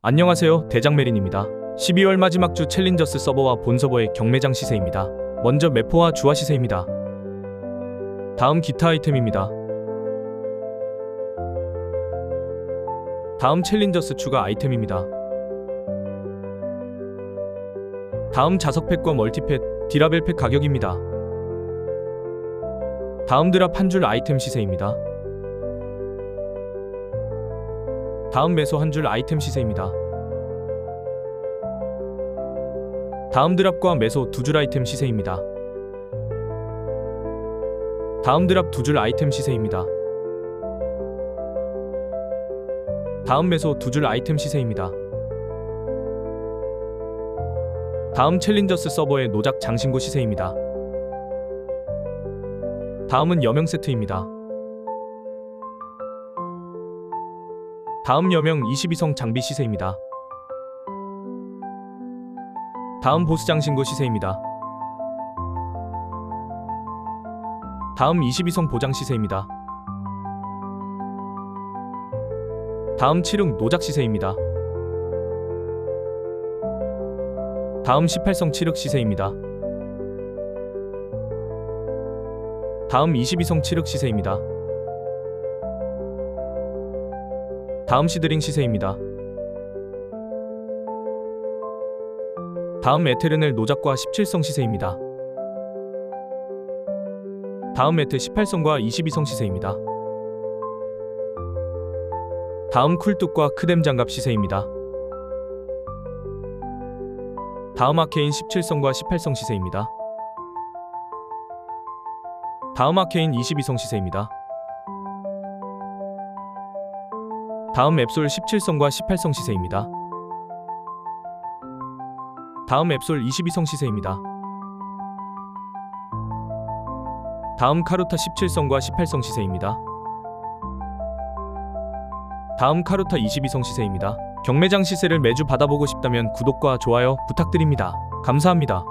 안녕하세요. 대장메린입니다. 12월 마지막 주 챌린저스 서버와 본 서버의 경매장 시세입니다. 먼저 매포와 주화 시세입니다. 다음 기타 아이템입니다. 다음 챌린저스 추가 아이템입니다. 다음 자석팩과 멀티팩, 디라벨팩 가격입니다. 다음 드랍 한 줄 아이템 시세입니다. 다음 매소 한줄 아이템 시세입니다. 다음 드랍과 매소 두줄 아이템 시세입니다. 다음 드랍 두 줄 아이템 시세입니다. 다음 매소 두줄 아이템 시세입니다. 다음 챌린저스 서버의 노작 장신구 시세입니다. 다음은 여명 세트입니다. 다음 여명 22성 장비 시세입니다. 다음 보스 장신구 시세입니다. 다음 22성 보장 시세입니다. 다음 7흥 노작 시세입니다. 다음 18성 7흑 시세입니다. 다음 22성 7흑 시세입니다. 다음 시드링 시세입니다. 다음 에테르넬 노작과 17성 시세입니다. 다음 에테 18성과 22성 시세입니다. 다음 쿨뚝과 크뎀 장갑 시세입니다. 다음 아케인 17성과 18성 시세입니다. 다음 아케인 22성 시세입니다. 다음 앱솔 17성과 18성 시세입니다. 다음 앱솔 22성 시세입니다. 다음 카루타 17성과 18성 시세입니다. 다음 카루타 22성 시세입니다. 경매장 시세를 매주 받아보고 싶다면 구독과 좋아요 부탁드립니다. 감사합니다.